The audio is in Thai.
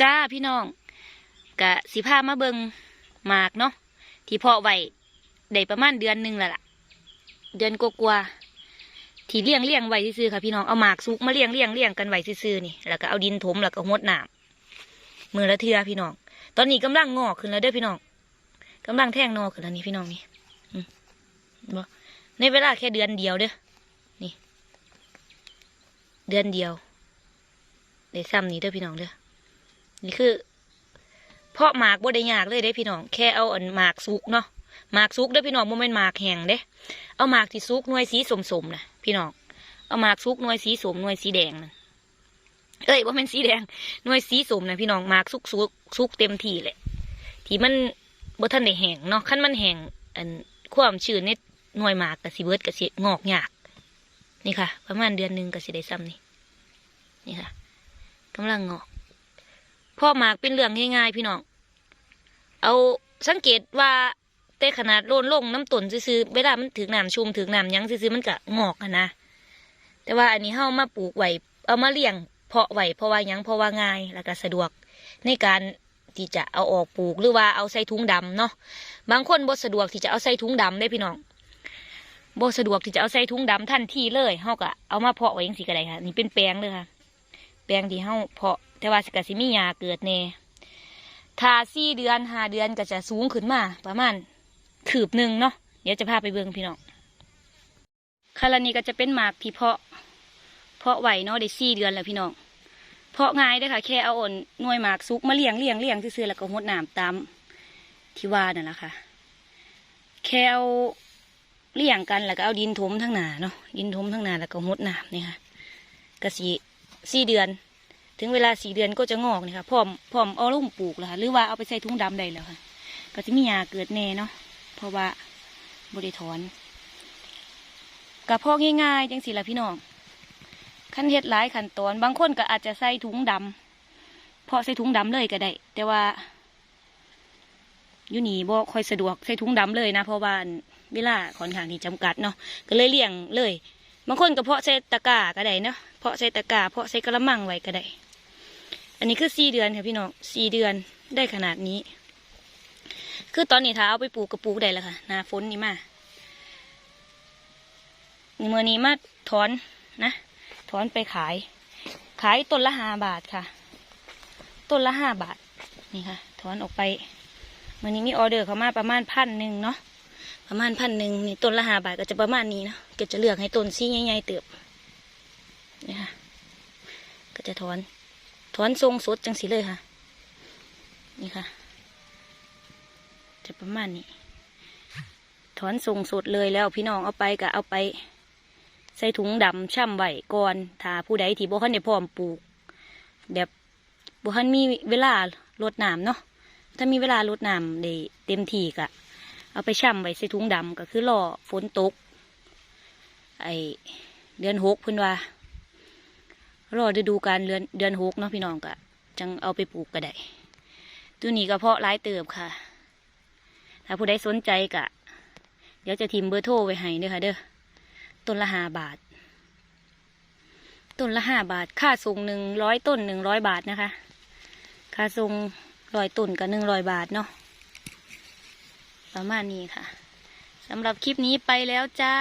จ้าพี่น้องกะสิพามาเบิงหมากเนาะที่เพาะไว้ได้ประมาณเดือนหนึ่งแล้วล่ะ เดือนกว่าๆที่เลี้ยงเลี้ยงไว้ซื่อค่ะพี่น้องเอาหมากซุกมาเลี้ยงเลี้ยงเลี้ยงกันไว้ซื่อนี่แล้วก็เอาดินถมแล้วก็หดหน้ำมือละเทือพี่น้อง ตอนนี้กำลังงอกขึ้นแล้วเด้อพี่น้องกำลังแท่งนอขึ้นแล้วนี่พี่น้องนี่บ่ในเวลาแค่เดือนเดียวเด้อนี่ เดือนเดียวได้ซ้ำนี้เด้อพี่น้องเด้อ นี่คือ เพาะหมากบ่ได้ยากเลยเด้พี่น้อง แค่เอาอันหมากสุกเนาะหมากสุกเด้พี่น้องบ่แม่นหมากแห้งเด้เอาหมากที่สุกหน่วยสีสมๆนะพี่น้องเอาหมากสุกหน่วยสีสมหน่วยสีแดงนั่นเอ้ยบ่แม่นสีแดงหน่วยสีสมนะพี่น้องหมากสุกสุกสุกเต็มที่แหละที่มันบ่ทันได้แห้งเนาะคันมันแห้งอันความชื้นในหน่วยหมากก็สิเบิร์ดก็สิงอกยากนี่ค่ะ ประมาณเดือนหนึ่งก็สิได้ซ้ำนี่นี่ค่ะกำลังงอก พ่อหมากเป็นเรื่องง่ายๆพี่น้อง เอาสังเกตว่าแต่ขนาดโลนลงน้ำต้นซื้อๆเวลามันถึงน้ำชุ่มถึงน้ำยังซื้อๆมันก็งอกอะนะ แต่ว่าอันนี้เฮามาปลูกไหวเอามาเลี้ยง เพาะไหวเพราะว่ายังเพราะว่าง่ายแล้วก็สะดวก ในการที่จะเอาออกปลูกหรือว่าเอาใส่ถุงดำเนาะบางคนบ่สะดวกที่จะเอาใส่ถุงดำได้พี่น้องบ่สะดวกที่จะเอาใส่ถุงดำทันทีเลยเฮาก็เอามาเพาะไว้จังซี่ก็ได้ค่ะ นี่เป็นแปลงเลยค่ะ แปลงที่เฮาเพาะ แต่ว่าสกสิมีหญ้าเกิดแน่ถ้าสี่เดือนห้าเดือนก็จะสูงขึ้นมาประมาณคืบหนึ่งเนาะเดี๋ยวจะพาไปเบิ่งพี่น้องคารานี้ก็จะเป็นหมากที่เพาะ เพาะไหวเนาะได้สี่เดือนแล้วพี่น้องเพาะง่ายเด้ค่ะแค่เอาอ่อนน่วยหมากซุกมาเลี้ยงเลี้ยงเลี้ยงซื่อแล้วก็หดน้ำตามที่ว่านั่นแหละค่ะแค่เอาเลี้ยงกันแล้วก็เอาดินถมทั้งหนาเนาะดินถมทั้งหนาแล้วก็หดน้ำนี่ค่ะก็สีสี่เดือน ถึงเวลาสี่เดือนก็จะงอกนี่ค่ะพร้อมพร้อมเอาลงปลูกแล้วค่ะหรือว่าเอาไปใส่ถุงดำได้แล้วค่ะ ก็จะมีหญ้าเกิดแน่เนาะเพราะว่าบริถอนกับพอง่ายๆจังสิละพี่น้องขั้นเฮ็ดหลายขั้นตอน บางคนก็อาจจะใส่ถุงดำเพาะใส่ถุงดำเลยก็ได้ แต่ว่าอยู่นี่บ่ค่อยสะดวกใส่ถุงดำเลยนะเพราะว่าเวลาค่อนข้างที่จำกัดเนาะก็เลยเลี้ยงเลยบางคนก็เพาะใส่ตะกร้าก็ได้เนาะเพาะใส่ตะกร้าเพาะใส่กระมังไว้ก็ได้ อันนี้คือสี่เดือนค่ะพี่น้องสี่เดือนได้ขนาดนี้ คือตอนนี้ถ้าเอาไปปลูกกระปลูกได้แล้วค่ะนาฝนนี่มาเมื่อนี้มาถอนนะถอนไปขาย ขายต้นละห้าบาทค่ะ ต้นละห้าบาทนี่ค่ะ ถอนออกไปเมื่อนี้มีออเดอร์เข้ามาประมาณพันหนึ่งเนาะประมาณพันหนึ่งนี่ต้นละห้าบาทก็จะประมาณนี้เนาะก็จะเลือกให้ต้นซี่ใหญ่ๆเติบนี่ค่ะก็จะถอน ถอนทรงสดจังสีเลยค่ะ นี่ค่ะ จะประมาณนี้ ถอนทรงสดเลยแล้วพี่น้องเอาไปก็เอาไป ใส่ถุงดำช่ำไว้ก่อนถ้าผู้ใดที่บ่คันได้พร้อมปลูก แบบบ่คันมีเวลารดน้ำเนาะถ้ามีเวลารดน้ำได้เต็มที่ก็เอาไปช่ำไว้ใส่ถุงดำก็คือรอฝนตก ไอเดือนหกเพิ่นว่า รอฤดูการเดือนเดือนหกเนาะพี่น้องก็จังเอาไปปลูกก็ได้ตัวนี้ก็เพาะหลายเติบค่ะ ถ้าผู้ใดสนใจก็เดี๋ยวจะทิมเบอร์โทรไว้ให้เด้อค่ะ เด้อต้นละห้าบาท ต้นละห้าบาท ค่าส่งหนึ่งร้อยต้นหนึ่งร้อยบาทนะคะ ค่าส่งร้อยต้นกับหนึ่งร้อยบาทเนาะประมาณนี้ค่ะสำหรับคลิปนี้ไปแล้วจ้า